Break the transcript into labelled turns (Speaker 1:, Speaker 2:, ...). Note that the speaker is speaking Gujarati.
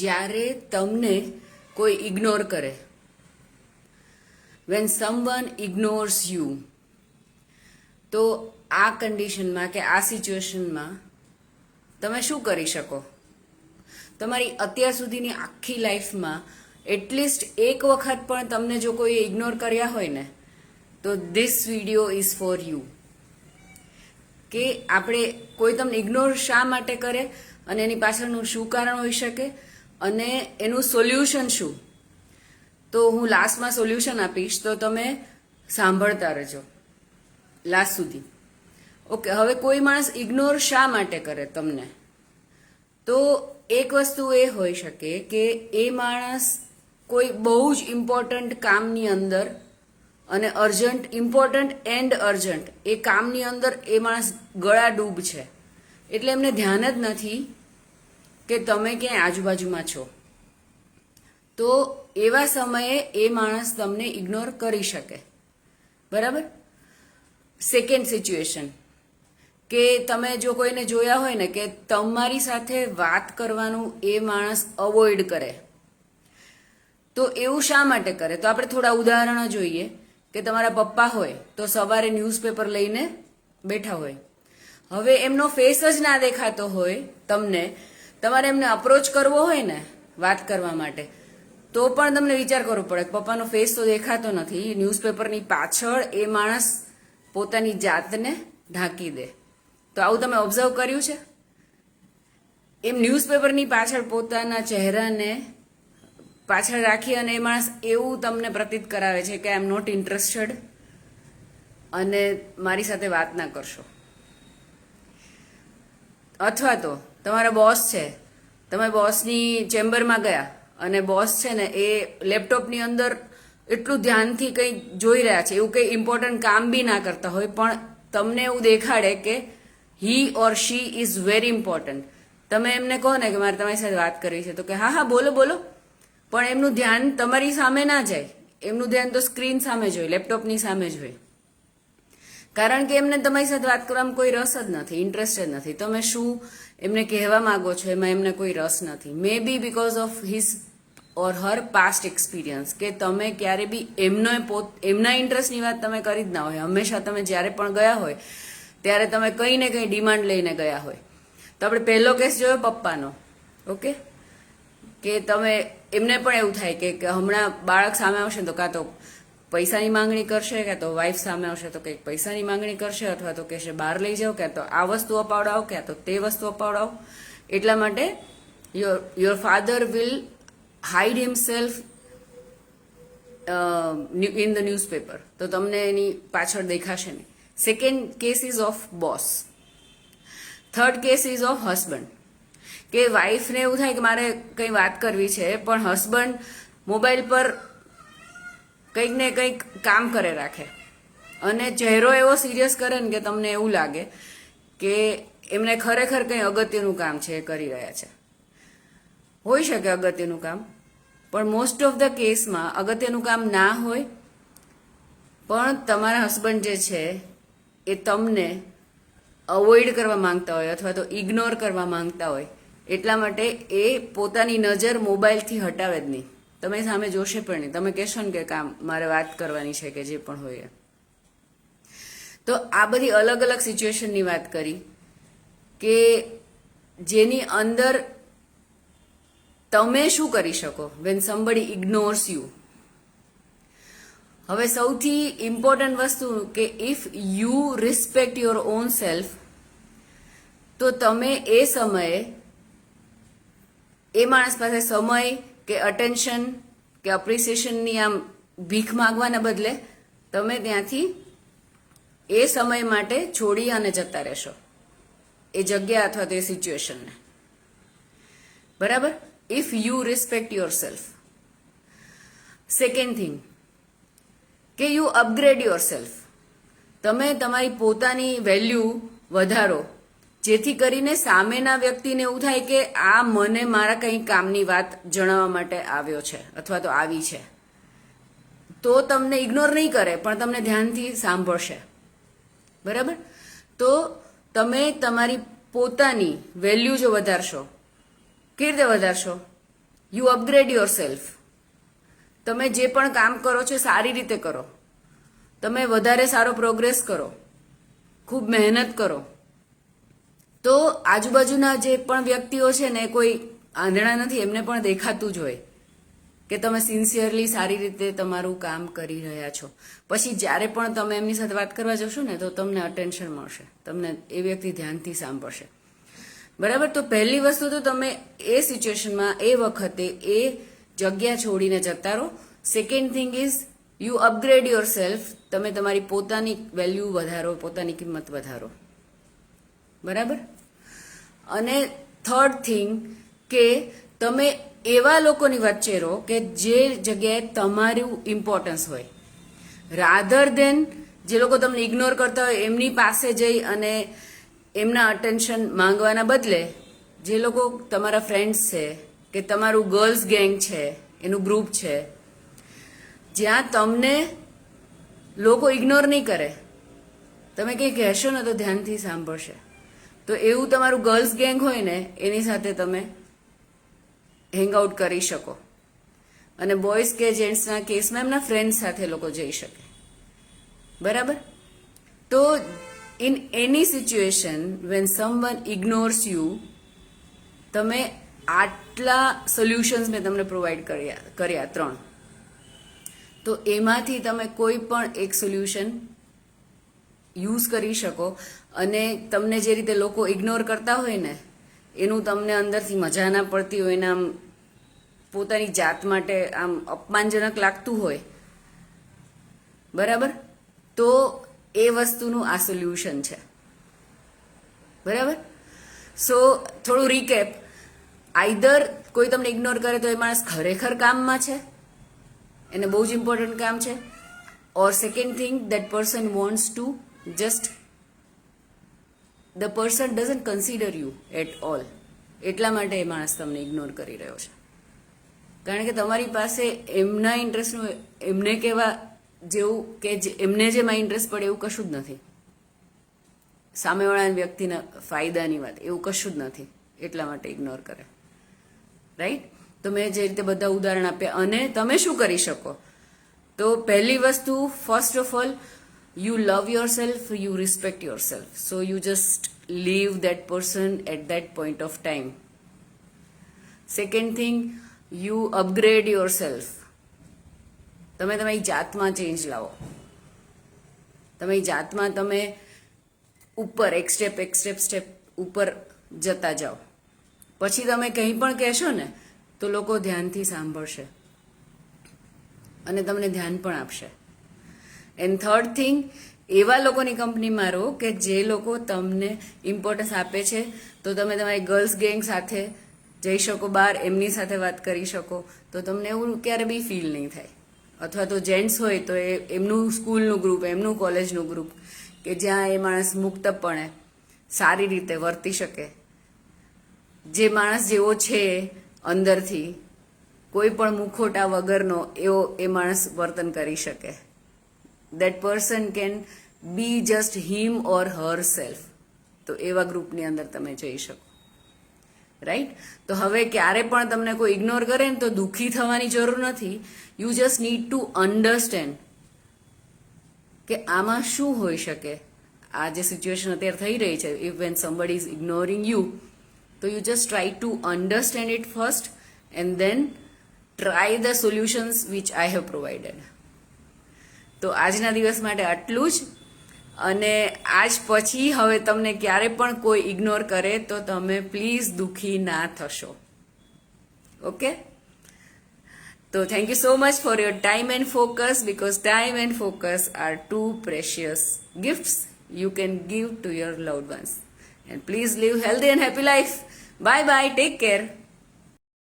Speaker 1: જ્યારે તમને કોઈ ઇગ્નોર કરે વેન સમવન ઇગ્નોર્સ યુ તો આ કન્ડિશનમાં કે આ સિચ્યુએશનમાં તમે શું કરી શકો? તમારી અત્યાર સુધીની આખી લાઈફમાં એટલીસ્ટ એક વખત પણ તમને જો કોઈ ઇગ્નોર કર્યા હોય ને, તો this video is for you કે આપણે કોઈ તમને ઇગ્નોર શા માટે કરે અને એની પાછળનું શું કારણ હોઈ શકે? અને એનું સોલ્યુશન શું? તો હું લાસ્ટમાં સોલ્યુશન આપીશ, તો તમે સાંભળતા રહેજો. લાસ્ટ સુધી. ઓકે, હવે કોઈ માણસ ઇગ્નોર શા માટે કરે તમને? તો એક વસ્તુ એ હોઈ શકે કે એ માણસ કોઈ બહુ જ ઇમ્પોર્ટન્ટ કામની અંદર અને અર્જન્ટ ઇમ્પોર્ટન્ટ એન્ડ અર્જન્ટ એ કામની અંદર એ માણસ ગળા ડૂબ છે. એટલે એમને ધ્યાન જ નથી કે તમે ક્યાંય આજુબાજુમાં છો. તો એવા સમયે એ માણસ તમને ઇગ્નોર કરી શકે. બરાબર? સેકન્ડ સિચ્યુએશન કે તમે જો કોઈને જોયા હોય ને કે તમારી સાથે વાત કરવાનું એ માણસ અવોઇડ કરે. તો એવું શા માટે કરે? તો આપણે થોડા ઉદાહરણો જોઈએ. કે તમારા પપ્પા હોય તો સવારે ન્યૂઝપેપર લઈને બેઠા હોય. હવે એમનો ફેસ જ ના દેખાતો હોય તમને તમારે એમને અપ્રોચ કરવો હોય ને વાત કરવા માટે, તો પણ તમને વિચાર કરવો પડે પપ્પાનો ફેસ તો દેખાતો નથી. ન્યૂઝપેપરની પાછળ એ માણસ પોતાની જાતને ઢાંકી દે. તો આવું તમે ઓબ્ઝર્વ કર્યું છે? એમ ન્યૂઝપેપરની પાછળ પોતાના ચહેરાને પાછળ રાખી અને એ માણસ એવું તમને પ્રતીત કરાવે છે કે આઈ એમ નોટ ઇન્ટરેસ્ટેડ અને મારી સાથે વાત ના કરશો. અથવા તો તમારા બોસ છે. તમે બોસની ચેમ્બરમાં ગયા અને બોસ છે ને એ લેપટોપની અંદર એટલું ધ્યાનથી કંઈ જોઈ રહ્યા છે. એવું કંઈ ઇમ્પોર્ટન્ટ કામ બી ના કરતા હોય, પણ તમને એવું દેખાડે કે he or she is very important તમે એમને કહો ને કે મારે તમારી સાથે વાત કરવી છે, તો કે હા હા, બોલો બોલો. પણ એમનું ધ્યાન તમારી સામે ના જાય. એમનું ધ્યાન તો સ્ક્રીન સામે જ હોય, લેપટોપની સામે જ હોય. કારણ કે એમને તમારી સાથે વાત કરવામાં કોઈ રસ જ નથી ઇન્ટરેસ્ટ જ નથી. તમે શું એમને કહેવા માંગો છો, એમાં એમને કોઈ રસ નથી. May be because of his or her past experience કે તમે ક્યારે બી એમનો પોત, એમના ઇન્ટરેસ્ટની વાત તમે કરી જ ના હોય. હંમેશા તમે જ્યારે પણ ગયા હોય, ત્યારે તમે કંઈ ને કંઈ ડિમાન્ડ લઈને ગયા હોય. તો આપણે પહેલો કેસ જોયો પપ્પાનો ઓકે કે તમે, એમને પણ એવું થાય કે હમણાં બાળક સામે આવશે તો કાં તો પૈસાની માંગણી કરશે કે તો વાઈફ સામે આવશે, તો કંઈક પૈસાની માંગણી કરશે અથવા તો કહેશે બહાર લઈ જાઓ, કે તો આ વસ્તુ અપાવડાવો, કે તો તે વસ્તુ અપાવડાવો. એટલા માટે your your father will hide himself in the newspaper તો તમને એની પાછળ દેખાશે નહીં. Second case is of boss third case is of husband કે વાઈફને એવું થાય કે મારે કંઈ વાત કરવી છે, પણ હસબન્ડ મોબાઈલ પર કંઈક ને કંઈક કામ કરે રાખે. અને ચહેરો એવો સિરિયસ કરે ને કે તમને એવું લાગે કે એમને ખરેખર કંઈ અગત્યનું કામ છે એ કરી રહ્યા છે. હોઈ શકે અગત્યનું કામ, પણ મોસ્ટ ઓફ ધ કેસમાં અગત્યનું કામ ના હોય, પણ તમારા હસબન્ડ જે છે એ તમને અવોઇડ કરવા માંગતા હોય અથવા તો ઇગ્નોર કરવા માંગતા હોય, એટલા માટે એ પોતાની નજર મોબાઈલથી હટાવે જ નહીં. તમે સામે જોશે પણ નહીં તમે કહેશો ને કે કામ મારે વાત કરવાની છે કે જે પણ હોય. તો આ બધી અલગ અલગ સિચ્યુએશનની વાત કરી કે જેની અંદર તમે શું કરી શકો વેન સમબડી ઇગ્નોર્સ યુ હવે સૌથી ઇમ્પોર્ટન્ટ વસ્તુ કે if you respect your own self તો તમે એ સમયે, એ માણસ પાસે સમય કે અટેન્શન કે અપ્રિસિએશનની આમ ભીખ માગવાના બદલે તમે ત્યાંથી એ સમય માટે છોડી અને જતા રહેશો. એ જગ્યા અથવા તો એ સિચ્યુએશનને બરાબર? If you respect your self second thing કે યુ અપગ્રેડ યોર સેલ્ફ તમે તમારી પોતાની વેલ્યુ વધારો. જેથી કરીને સામેના વ્યક્તિને એવું થાય કે આ મને મારા કંઈ કામની વાત જણાવવા માટે આવ્યો છે અથવા તો આવી છે. તો તમને ઇગ્નોર નહીં કરે, પણ તમને ધ્યાનથી સાંભળશે. બરાબર? તો તમે તમારી પોતાની વેલ્યુ જો વધારશો, કેવી રીતે વધારશો? યુ અપગ્રેડ યોર સેલ્ફ તમે જે પણ કામ કરો છો સારી રીતે કરો. તમે વધારે સારો પ્રોગ્રેસ કરો. ખૂબ મહેનત કરો. તો આજુબાજુના જે પણ વ્યક્તિઓ છે ને, કોઈ આંધળા નથી, એમને પણ દેખાતું જ હોય કે તમે સિન્સિયરલી સારી રીતે તમારું કામ કરી રહ્યા છો. પછી જ્યારે પણ તમે એમની સાથે વાત કરવા જશો ને, તો તમને અટેન્શન મળશે. તમને એ વ્યક્તિ ધ્યાનથી સાંભળશે. બરાબર? તો પહેલી વસ્તુ તો તમે એ સિચ્યુએશનમાં એ વખતે એ જગ્યા છોડીને જતા રહો. Second thing is you upgrade your self તમે તમારી પોતાની વેલ્યુ વધારો, પોતાની કિંમત વધારો. બરાબર? અને થર્ડ થિંગ કે તમે એવા લોકોની વચ્ચે રહો કે જે જગ્યાએ તમારું ઇમ્પોર્ટન્સ હોય. રાધર દેન જે લોકો તમને ઇગ્નોર કરતા હોય, એમની પાસે જઈ અને એમના અટેન્શન માંગવાના બદલે જે લોકો તમારા ફ્રેન્ડ્સ છે, કે તમારું ગર્લ્સ ગેંગ છે, એનું ગ્રુપ છે, જ્યાં તમને લોકો ઇગ્નોર નહીં કરે. તમે કંઈ કહેશો ને તો ધ્યાનથી સાંભળશે. તો એવું તમારું ગર્લ્સ ગેંગ હોય ને, એની સાથે તમે હેંગઆઉટ કરી શકો. અને બોયઝ કે જેન્ટ્સના કેસમાં એમના ફ્રેન્ડ સાથે લોકો જઈ શકે. બરાબર? તો in any situation when someone ignores you તમે આટલા સોલ્યુશન્સ મેં તમને પ્રોવાઈડ કર્યા કર્યા ત્રણ. તો એમાંથી તમે કોઈ પણ એક સોલ્યુશન યુઝ કરી શકો અને તમને જે રીતે લોકો ઇગ્નોર કરતા હોય ને, એનું તમને અંદરથી મજા ના પડતી હોય ને આમ પોતાની જાત માટે આમ અપમાનજનક લાગતું હોય. બરાબર? તો એ વસ્તુનું આ સોલ્યુશન છે. બરાબર? સો થોડું રીકેપ આઈધર કોઈ તમને ઇગ્નોર કરે તો એ માણસ ખરેખર કામમાં છે, એને બહુ જ ઇમ્પોર્ટન્ટ કામ છે or second thing that person wants to just the person doesn't consider you at all એટલા માટે એ માણસ તમને ઇગ્નોર કરી રહ્યો છે. કારણ કે તમારી પાસે એમના ઇન્ટરેસ્ટનું એમને કહેવા જેવું કે એમને જેમાં ઇન્ટરેસ્ટ પડે એવું કશું જ નથી. સામેવાળા વ્યક્તિના ફાયદાની વાત, એવું કશું જ નથી. એટલા માટે ઇગ્નોર કરે. રાઈટ તો મેં જે રીતે બધા ઉદાહરણ આપ્યા, અને તમે શું કરી શકો? તો પહેલી વસ્તુ first of all you love your self you respect your you so you just leave at person at of time. Thing you upgrade your self તમે તમારી જાતમાં ચેન્જ લાવો. તમારી જાતમાં તમે ઉપર, એક સ્ટેપ એક સ્ટેપ સ્ટેપ ઉપર જતા જાઓ. પછી તમે કંઈ પણ કહેશો ને, તો લોકો ધ્યાનથી સાંભળશે. અને તમને ધ્યાન પણ આપશે. એન્ડ થર્ડ થિંગ એવા લોકોની કંપનીમાં રહો કે જે લોકો તમને ઇમ્પોર્ટન્સ આપે છે, તો તમે તમારી ગર્લ્સ ગેંગ સાથે જઈ શકો બહાર એમની સાથે વાત કરી શકો, તો તમને એવું ક્યારે બી ફીલ નહીં થાય. અથવા તો જેન્ટ્સ હોય તો એ એમનું સ્કૂલનું ગ્રુપ એમનું કોલેજનું ગ્રુપ કે જ્યાં એ માણસ મુક્તપણે સારી રીતે વર્તી શકે. જે માણસ જેવો છે અંદરથી, કોઈ પણ મુખોટા વગરનો એવો એ માણસ વર્તન કરી શકે. That person can be just him or her self તો એવા ગ્રુપની અંદર તમે જઈ શકો. રાઈટ તો હવે ક્યારે પણ તમને કોઈ ઇગ્નોર કરે ને તો દુઃખી થવાની જરૂર નથી. You just need to understand કે આમાં શું હોઈ શકે. આ જે સિચ્યુએશન અત્યારે થઈ રહી છે if when somebody is ignoring you તો you just try to understand it first and then try the solutions which I have provided તો આજના દિવસ માટે આટલું જ અને આજ પછી હવે તમને ક્યારે પણ કોઈ ઇગ્નોર કરે તો તમે પ્લીઝ દુઃખી ના થશો ઓકે તો thank you so much for your time and focus because time and focus are two precious gifts you can give to your loved ones and please live healthy and happy life bye bye take care